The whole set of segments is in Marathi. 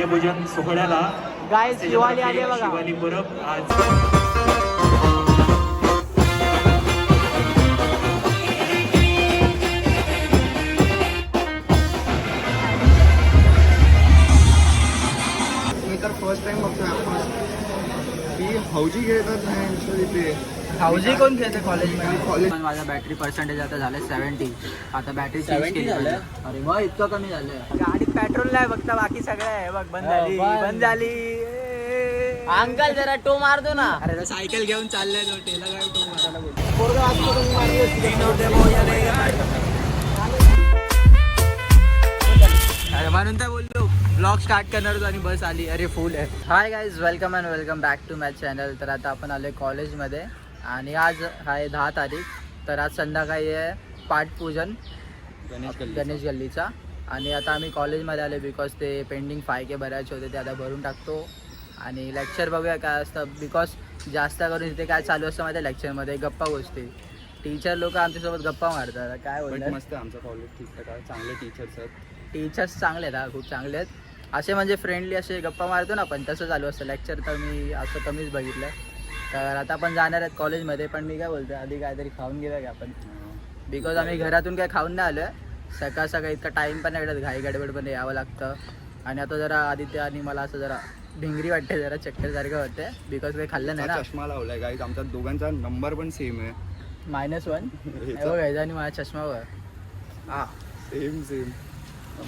वाद्यभोजन सोहळ्याला गाय शिवाली आली बघा. शिवाली परब आज. मी तर फर्स्ट टाइम बघतोय ती हौजी खेळतात हाऊजी कोण खेळते कॉलेजमध्ये कॉलेज पण माझा बॅटरी पर्सेंटेज आता झाले सेव्हन्टी आता बॅटरी चेंज केली पाहिजे. अरे मग इतकं कमी झालं पेट्रोल नाही फक्त बाकी सगळं आहे. बघ बंद झाली बंद. झाली. अंकल जरा टो मारतो ना. अरे सायकल घेऊन चाललाय तो टेला काय टो मारायला म्हणून तर बोललो. ब्लॉग स्टार्ट करणार होतो आणि बस आली. अरे फुल आहे. Hi guys welcome and welcome back to match channel तर आता आपण आलोय कॉलेजमध्ये आणि आज आहे दहा तारीख. तर आज संध्याकाळी आहे पाठपूजन गणेश गल्लीचा. आणि आता आम्ही कॉलेजमध्ये आले बिकॉज ते पेंडिंग फाय के भरायचे होते ते आता भरून टाकतो. आणि लेक्चर बघूया काय असतं. बिकॉज जास्त करून इथे काय चालू असतं माहिती लेक्चरमध्ये गप्पा गोष्टी. टीचर लोक आमच्यासोबत गप्पा मारतात. काय बोलतात मस्त आमचं कॉलेज ठीकठाक आहे. चांगले टीचर्स आहेत. टीचर्स चांगले आहेत हा खूप चांगले आहेत. असे म्हणजे फ्रेंडली असे गप्पा मारतो ना पण तसं चालू असतं. लेक्चर तर मी असं कमीच बघितलं तर आता आपण जाणार आहेत कॉलेजमध्ये पण मी काय बोलतो आधी काहीतरी खाऊन घेऊया का आपण. बिकॉज आम्ही घरातून काय खाऊन नाही आलो आहे सकाळ सकाळ इतका टाईम पण नाही भेटत. घाई गडबडमध्ये यावं लागतं. आणि आता जरा आदित्य आणि मला असं जरा भिंगरी वाटते जरा चक्करसारखं होते बिकॉज काही खाल्लं नाही ना. चष्मा लावलाय गाईज आमच्या दोघांचा नंबर पण सेम आहे. मायनस वन घ्यायचा आणि माझ्या चष्मावर. हा सेम सेम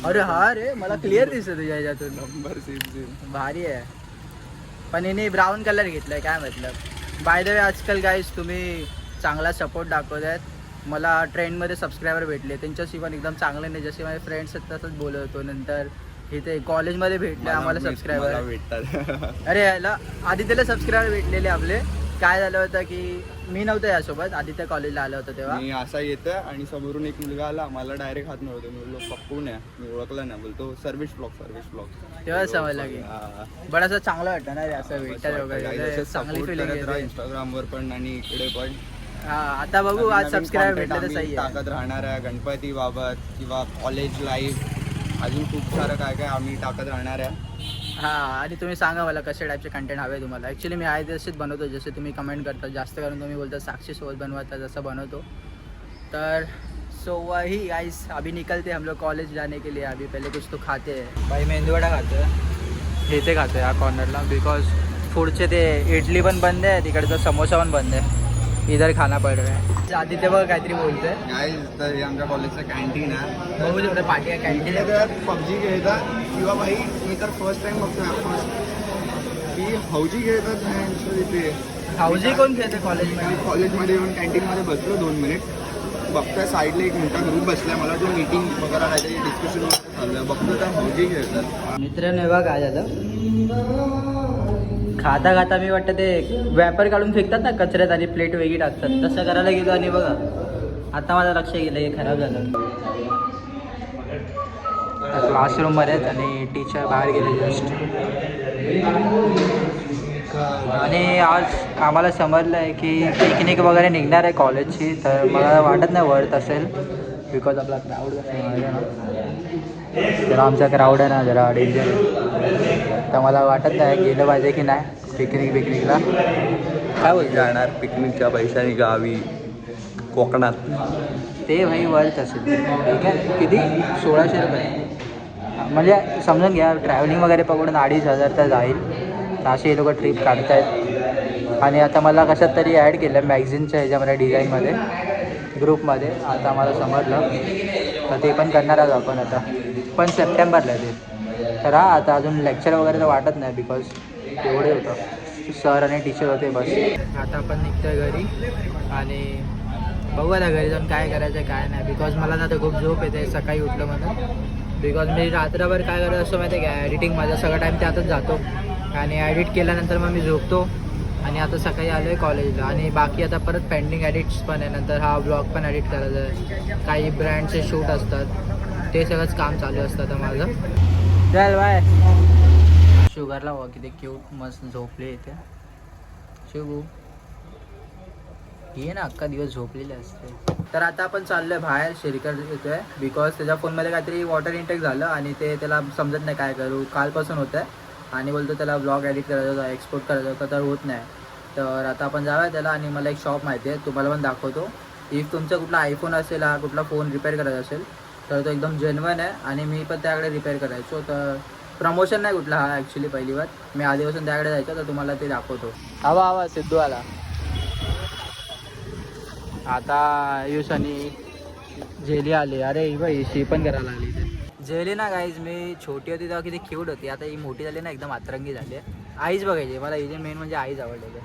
अरे हा रे मला क्लिअर दिसत तुझ्या ह्याच्यातून नंबर सेम सेम भारी आहे. पण हिने ब्राऊन कलर घेतलाय काय मतलब? बाय द वे आजकाल गाईज तुम्ही चांगला सपोर्ट दाखवत आहेत मला ट्रेंडमध्ये सबस्क्रायबर भेटले. त्यांच्याशी पण एकदम चांगले नाही. जसे माझे फ्रेंड्स आहेत तसंच बोलत होतो नंतर इथे कॉलेजमध्ये भेटले आम्हाला सबस्क्रायबर भेटतात. अरे याला आदित्यला सबस्क्रायबर भेटलेले आपले. काय झालं होतं की मी नव्हतं यासोबत. आदित्य कॉलेजला आलं होतं तेव्हा. मी असा येतोय आणि समोरून एक मुलगा आला. मला डायरेक्ट हात नव्हतं मी बोललो पप्पू नाही मी ओळखलं नाही. बोलतो सर्व्हिस ब्लॉग सर्व्हिस ब्लॉग. तेव्हा समजलं की पण असं चांगलं वाटतं ना रे असं वगैरे. चांगली फिलिंग येते. इंस्टाग्राम वर पण आणि इकडे पण. हा आता बघू आज सबस्क्राईब भेटलं तर सही आहे. टाकत राहणार आहे गणपती बाबत किंवा कॉलेज लाईफ अजून खूप सारं काय काय आम्ही टाकत राहणार आहे. हा आणि तुम्ही सांगा मला कसे टाईपचे कंटेंट हवे तुम्हाला. ॲक्च्युली मी आहे तसेच बनवतो जसे तुम्ही कमेंट करता जास्त करून तुम्ही बोलता साक्षी सोबत बनवता जसं बनवतो. तर सो वही गाइस अभी निकलते हम लोग कॉलेज जाने के लिए. अभी पहले कुछ तो खाते हैं. भाई मेंदूवडा खातो हे. ते खातो या कॉर्नरला बिकॉज पुढचे ते इडली पण बंद आहे तिकडचा समोसा पण बंद आहे. इधर खाना पड रहा है। आधी ते बघ काहीतरी बोलतोय। काय तर हे आमच्या कॉलेजचं कॅन्टीन आहे. बघू तेवढं पाठी आहे कॅन्टीन पबजी खेळतात किंवा भाई मी तर फर्स्ट टाइम बघतोय फर्स्ट ती हौजी खेळतात ना यांच्या तिथे हाऊजी कोण खेळते कॉलेजमध्ये मी कॉलेजमध्ये येऊन कॅन्टीनमध्ये बसलो दोन मिनिट बघतोय साईडला एक मोठा ग्रुप बसलाय. मला वाटतं मीटिंग वगैरे काहीतरी डिस्कशन चाललं बघतो तर हौजी खेळतात. मित्रांनो बघा काय झालं खाता खाता मी वाटतं ते व्यापार काढून फेकतात ना कचऱ्यात आणि प्लेट वेगळी टाकतात. तसं करायला गेलो आणि बघा आता माझं लक्ष गेलं हे खराब झालं. क्लासरूम मध्येच आहेत आणि टीचर बाहेर गेले जस्ट आणि आज आम्हाला समजलं आहे की पिकनिक वगैरे निघणार आहे कॉलेजची तर मला वाटत नाही वर्थ असेल बिकॉज आपला क्राऊड जरा आमचा क्राऊड आहे ना जरा डेंजर तर मला वाटत नाही गेलं पाहिजे की नाही पिकनिक पिकनिकला काय बोलतो जाणार पिकनिकच्या पैशाने गावी कोकणात? ते भाई वर्थ असेल. ठीक आहे? किती? सोळाशे रुपये. म्हणजे समजून घ्या ट्रॅव्हलिंग वगैरे पकडून अडीच हजार तर जाईल. तर असे हे लोक ट्रिप काढतायत. आणि आता मला कशात तरी ॲड केलं मॅगझिनच्या ह्याच्यामध्ये डिझाईनमध्ये ग्रुपमध्ये आता मला समजलं. तर ते पण करणार आहोत आपण आता. पण सप्टेंबरला ते. तर हा आता अजून लेक्चर वगैरे तर वाटत नाही बिकॉज एवढे होतं. सर आणि टीचर होते बस. आता आपण निघतोय घरी आणि बघू आता घरी जाऊन काय करायचं काय नाही. बिकॉज मला ना आता खूप झोप येते सकाळी उठलं म्हणून. बिकॉज मी रात्रभर काय करत असतो माहिती आहे का? एडिटिंग माझा सगळा टाईम त्यातच जातो. आणि एडिट केल्यानंतर मग मी झोपतो. आणि आता सकाळी आलो आहे कॉलेजला आणि बाकी आता परत पेंडिंग एडिट्स पण आहे. नंतर हा ब्लॉग पण एडिट करायचा आहे. काही ब्रँडचे शूट असतात. ते सगळंच काम चालू असतं आता माझं. चल बाय. शुगरला बघ किती क्यूट मस्त झोपले इथे. शिवू ये ना अख्खा दिवस झोपलेले असते. तर आता आपण चाललोय बाहेर शेरकर येतोय बिकॉज त्याच्या फोनमध्ये काहीतरी वॉटर इंटेक झालं आणि ते त्याला समजत नाही काय करू. कालपासून होत आहे आणि बोलतो त्याला ब्लॉग एडिट करायचा होता एक्सपोर्ट करायचा होता तर होत नाही. तर आता आपण जाऊया त्याला आणि मला एक शॉप माहिती आहे तुम्हाला पण दाखवतो. इफ तुमचा कुठला आयफोन असेल हा कुठला फोन रिपेअर करायचा असेल तर तो एकदम जेन्युन आहे आणि मी पण त्याकडे रिपेअर करायचो. तर प्रमोशन नाही कुठला हा ॲक्च्युली पहिली बार मी आधीपासून त्याकडे जायचो तर तुम्हाला ते दाखवतो. हवा हवा सिद्धू आला आता आयुष आणि जेली आली. अरे ही बाई शी पण करायला आली जेली ना गाईज मी छोटी होती तेव्हा किती क्यूट होती. आता ही मोठी झाली ना एकदम अतरंगी झाली आहे. आईच बघायची. मला हिचे मेन म्हणजे आईच आवडलेली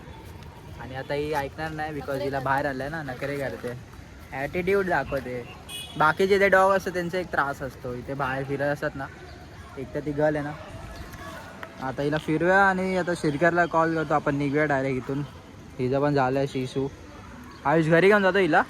आणि आता ही ऐकणार नाही बिकॉज हिला बाहेर आलं ना नखरे करते. ॲटिट्यूड दाखवते. बाकीचे जे डॉग असतात त्यांचा एक त्रास असतो. इथे बाहेर फिरत असतात ना एक तर ती गर्ल आहे ना. आता हिला फिरूया आणि आता शिरकरला कॉल करतो. आपण निघूया डायरेक्ट इथून. हिचं पण झालं आहे शिशू. आयुष घरी घेऊन जातो हिला?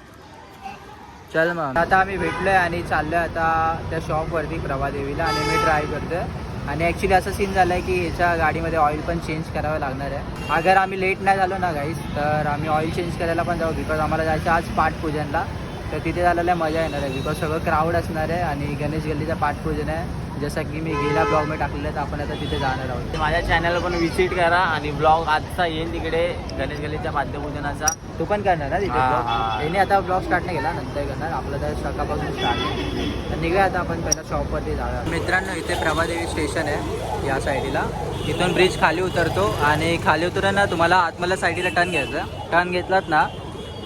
चल मग. आता आम्ही भेटलो आहे आणि चाललोय आता त्या शॉपवरती प्रभादेवीला आणि मी ट्राय करतोय. आणि ॲक्च्युली असं सीन झालं आहे की ह्याच्या गाडीमध्ये ऑइल पण चेंज करावं लागणार आहे. अगर आम्ही लेट नाही झालो ना गाईस तर आम्ही ऑइल चेंज करायला पण जाऊ बिकॉज आम्हाला जायचं आज पाठपूजनला तर तिथे झालेलं मजा येणार आहे. बिकॉज सगळं क्राऊड असणार आहे आणि गणेश गल्लीचं पाठपूजन आहे. जसं की मी गेल्या ब्लॉगमध्ये टाकलेलं तर आपण आता तिथे जाणार आहोत. माझ्या चॅनलला पण व्हिजिट करा आणि ब्लॉग आजचा येईल तिकडे गणेश गलीच्या पाद्यपूजनाचा तू पण करणार ना तिथे हा, ब्लॉग हा. याने आता ब्लॉग स्टार्ट नाही केला नंतर करणार. आपलं तर सकाळपासून स्टार्ट तर निघूया आता आपण पहिला शॉपवरती जाऊया. मित्रांनो इथे प्रभादेवी स्टेशन आहे या साईडला इथून ब्रिज खाली उतरतो आणि खाली उतरून ना तुम्हाला आतमधल्या साईडला टर्न घ्यायचं. टर्न घेतलात ना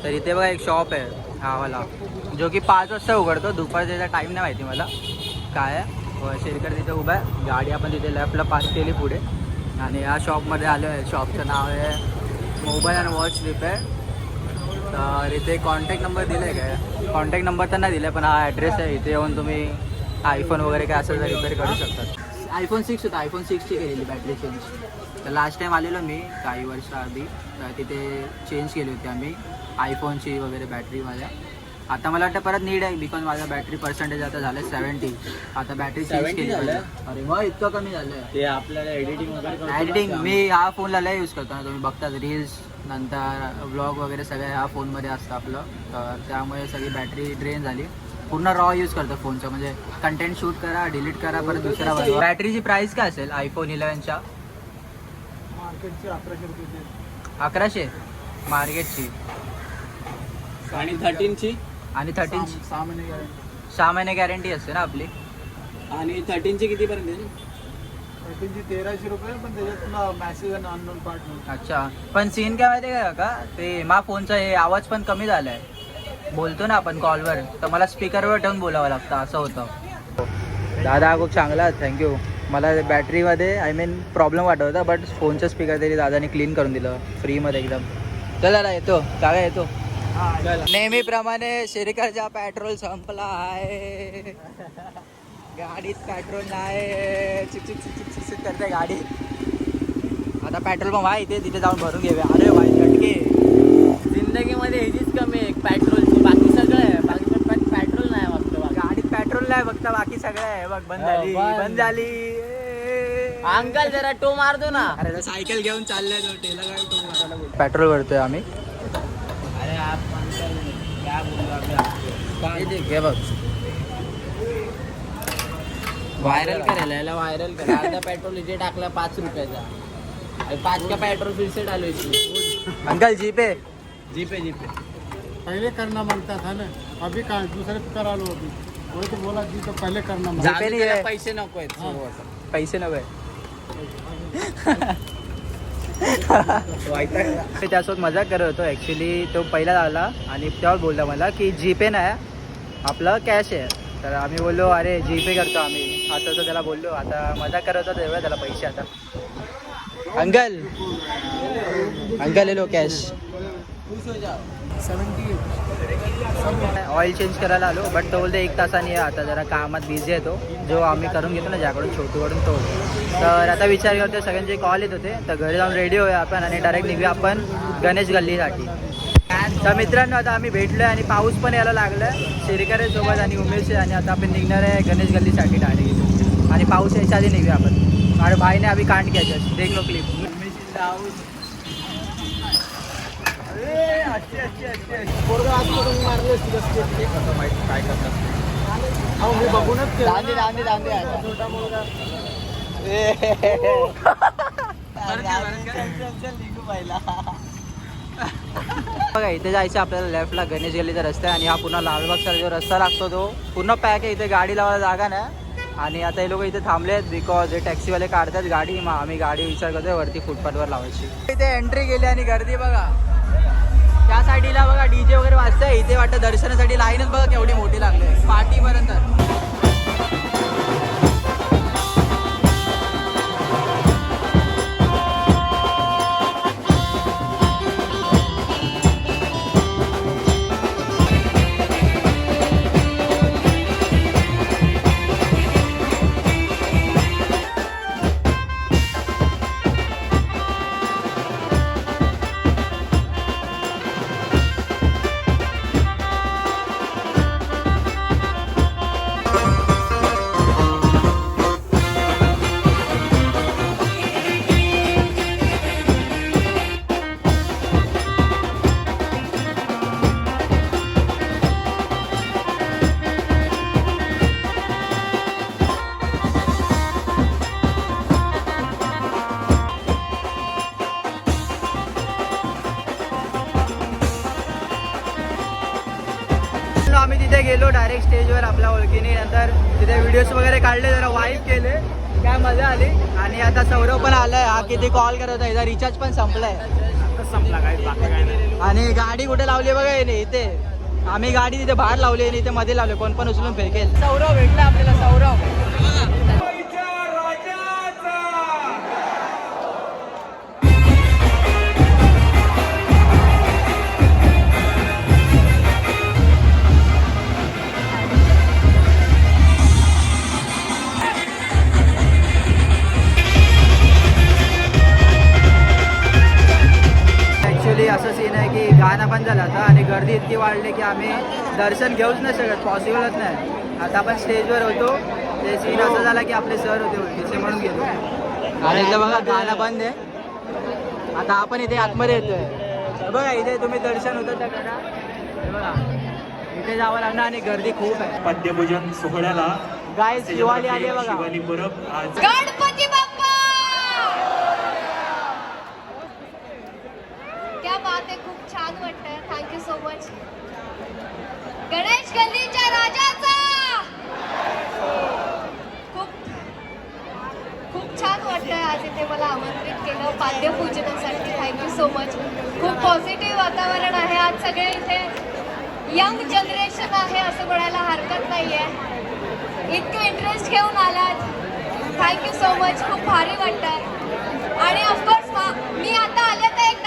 तर इथे बघा एक शॉप आहे. हा वाला. जो की पाच वाजता उघडतो. दुपारचा टाईम नाही माहिती मला. काय आहे? हो, शेरकर तिथे उभा आहे. गाडी आपण तिथे लेफ्टला पास केली पुढे. आणि या शॉपमध्ये आलो आहे. शॉपचं नाव आहे मोबाईल अँड वॉच रिपेअर तर इथे कॉन्टॅक्ट नंबर दिला आहे काय? कॉन्टॅक्ट नंबर तर नाही दिला पण हा ॲड्रेस आहे. इथे येऊन तुम्ही आयफोन वगैरे काय असेल तर रिपेअर करू शकतात आयफोन सिक्स होता. आयफोन सिक्सची केलेली बॅटरी चेंज तर लास्ट टाईम आलेलो मी काही वर्ष आधी. तर तिथे चेंज केली होती आम्ही. आयफोनची वगैरे बॅटरी माझ्या. आता मला वाटतं परत नीड आहे बिकॉज माझा बॅटरी पर्सेंटेज आता झालं सेवन्टी आता बॅटरी चेंज 70 केली? पाहिजे. अरे मग इतकं कमी झालं. ते आपल्याला एडिटिंग वगैरे एडिटिंग. मी हा फोनला लय यूज करतो ना. तुम्ही बघतात रील्स नंतर ब्लॉग वगैरे सगळं ह्या फोनमध्ये असतं आपलं. तर त्यामुळे सगळी बॅटरी ड्रेन झाली. पूर्ण रॉ यूज करतो फोनचं म्हणजे कंटेंट शूट करा डिलीट करा परत दुसरा बनवा बॅटरीची प्राइस काय असेल आयफोन इलेव्हनच्या अकराशे मार्केटची आणि थर्टीनची आणि थर्टीनची सहा महिने गॅरंटी असते ना आपली. आणि थर्टीनची किती पर्यंत येईल तेराशे रुपये पण त्याच्यात तुला मॅसेज आणि अननोन पार्ट अच्छा. पण सीन काय माहिती आहे का? ते मा फोनचा हे आवाज पण कमी झालाय. बोलतो ना आपण कॉलवर तर मला स्पीकरवर ठेवून बोलावं लागतं असं होतं. दादा खूप चांगला थँक्यू मला बॅटरीमध्ये आय मीन प्रॉब्लेम वाटत होता बट फोनचं स्पीकर तरी दादाने क्लीन करून दिलं. फ्रीमध्ये एकदम. चल दादा येतो. काका येतो. नेहमीप्रमाणे शिरकरचा पेट्रोल संपला आहे गाडीत पेट्रोल नाही चिक चिक चिक चिक करते गाडी आता पेट्रोल पंप आहे इथे तिथे जाऊन भरून घेऊया. अरे भाई लटके जिंदगीमध्ये ह्याचीच कमी आहे पेट्रोलची बाकी सगळं आहे. बाकी पण पेट्रोल नाही फक्त. गाडीत पेट्रोल नाही फक्त बाकी सगळं आहे. बघ बंद झाली बंद. झाली. अंकल जरा टो मारतो ना. अरे सायकल घेऊन चाललाय तो. टेला काय पेट्रोल भरतोय आम्ही अरे आप अंकल क्या हे बघ. व्हायरल करायला याला व्हायरल करा अर्धा पेट्रोल इथे टाकला पाच रुपयाचा. पाच का पेट्रोल फिर से डालो इसमें अंकल जीपे जीपे जीपे पहले करना मांगता था ना? अभी कहाँ दूसरे पे करा लो अभी वही तो बोला जी तो पहले करना मांगता नाही आहे. पैसे नको आहेत. पैसे मी त्यासोबत मजाक करत होतो ॲक्च्युली तो पहिला आला आणि तेव्हा बोलला मला की जीपे नाही आपलं कॅश आहे. तर आम्ही बोललो अरे जीपे करतो आम्ही. आता तर त्याला बोललो आता मजा करत होता एवढा त्याला पैसे आता. अंकल. अंकल लो कॅश ऑइल चेंज करायला आलो बट तो बोलतो एक तासाने आता जरा कामात बिझी आहे तो. जो आम्ही करून घेतो ना ज्याकडून छोटूकडून तो. तर आता विचार करतो सगळ्यांचे कॉल येत होते. तर घरी जाऊन रेडी होऊया आपण आणि डायरेक्ट निघूया आपण गणेश गल्लीसाठी. तर मित्रांनो आता आम्ही भेटलोय आणि पाऊस पण यायला लागलाय शेरकर सोबत आणि उमेश आहे आणि आता आपण निघणार आहे गणेश गल्लीसाठी डायरेक्ट आणि पाऊस यायच्या आधी निघूया आपण अरे भाईने अभी कांड घ्यायचे देख लो क्लिप उमेश काय करतात बघूनच. छोटा मुलगा बघा इथे जायचं आपल्याला लेफ्टला गणेश गल्लीचा रस्ता आहे आणि हा पुन्हा लालबागचा जो रस्ता लागतो तो पूर्ण पॅक आहे. इथे गाडी लावायला जागा नाही. आणि आता हे लोक इथे थांबले आहेत बिकॉज हे टॅक्सीवाले काढतात गाडी. मग आम्ही गाडी विचार करतोय वरती फुटपाथवर लावायची. इथे एंट्री केली आणि गर्दी बघा. त्या साईडला बघा डीजे वगैरे वाजतंय. इथे वाटतं दर्शनासाठी लाईनच बघा केवढी मोठी लागली पार्टीपर्यंत स्टेजवर आपल्या ओळखीने नंतर तिथे व्हिडिओज वगैरे काढले जरा वाईफ केले. काय मजा आली. आणि आता सौरव पण आलाय. हा किती कॉल करत होता. याचा रिचार्ज पण संपलाय. संपला काय? बाकी काय नाही. आणि गाडी कुठे लावली बघा येणे इथे. आम्ही गाडी तिथे बाहेर लावली आणि इथे मध्ये लावली. कोण पण उचलून फेकेल सौरव भेटला आपल्याला सौरव गाणं पण झालं आता आणि गर्दी इतकी वाढली की आम्ही दर्शन घेऊच नाही शकत पॉसिबलच नाही. आता आपण स्टेजवर होतो. ते सीन असं झाला की आपले सर होते ओळखीचे म्हणून गेलो. आणि इथं बघा गाणं बंद आहे. आता आपण इथे आतमध्ये येतोय. बघा इथे तुम्ही दर्शन होतं त्या करा बघा इथे जावं लागणार आणि गर्दी खूप आहे. पद्यभूजन सोहळ्याला गाय शिवाली आली आहे बघा. शिवाली परब आज गणपती बाप्पा क्या बात आहे खूप छान वाटतंय thank you so much Ganesh गल्लीच्या राजाचा खूप खूप छान वाटतंय आज इथे मला आमंत्रित केलं पाद्यपूजनासाठी थँक्यू सो मच खूप पॉझिटिव्ह वातावरण आहे. आज सगळे इथे यंग जनरेशन आहे असं म्हणायला हरकत नाही आहे इतकं इंटरेस्ट घेऊन आलात. थँक्यू सो मच खूप भारी वाटतंय आणि ऑफकोर्स मी आता आले तर एक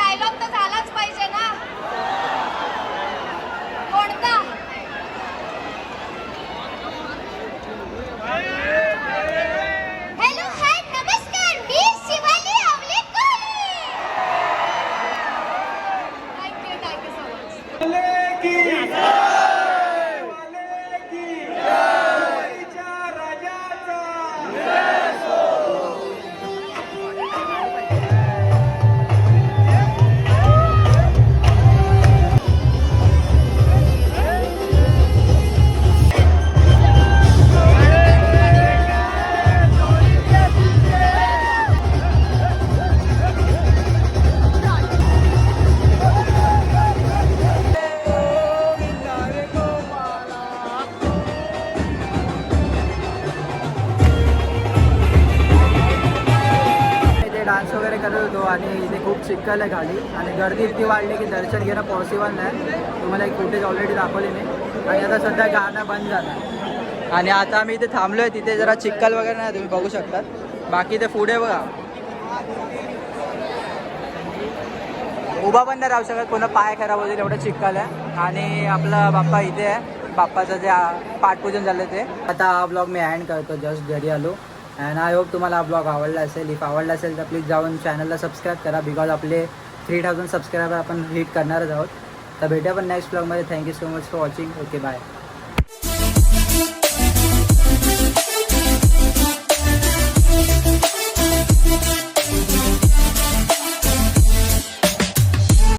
वगैरे करत होतो आणि इथे खूप चिखल आहे खाली. आणि गर्दी इतकी वाढली की दर्शन घेणं पॉसिबल नाही. तुम्हाला एक फुटेज ऑलरेडी दाखवली नाही आणि आता सध्या गाणं बंद झालं. आणि आता आम्ही इथे थांबलोय. तिथे जरा चिखल वगैरे नाही तुम्ही बघू शकतात. बाकी ते पुढे बघा. उभा पण नाही राहू शकत. कोणा पाय खराब होतील एवढं चिखल आहे. आणि आपला बाप्पा इथे आहे. बाप्पाचं जे पाठपूजन झालं ते. आता हा ब्लॉग मी हँड करतो. जस्ट घरी आलो. अँड आय होप तुम्हाला हा ब्लॉग आवडला असेल. इफ आवडला असेल तर प्लीज जाऊन चॅनलला सबस्क्राईब करा बिकॉज आपले थ्री थाउजंड सबस्क्रायबर आपण हिट करणारच आहोत. तर भेटूया पण नेक्स्ट ब्लॉगमध्ये thank you so much for watching okay bye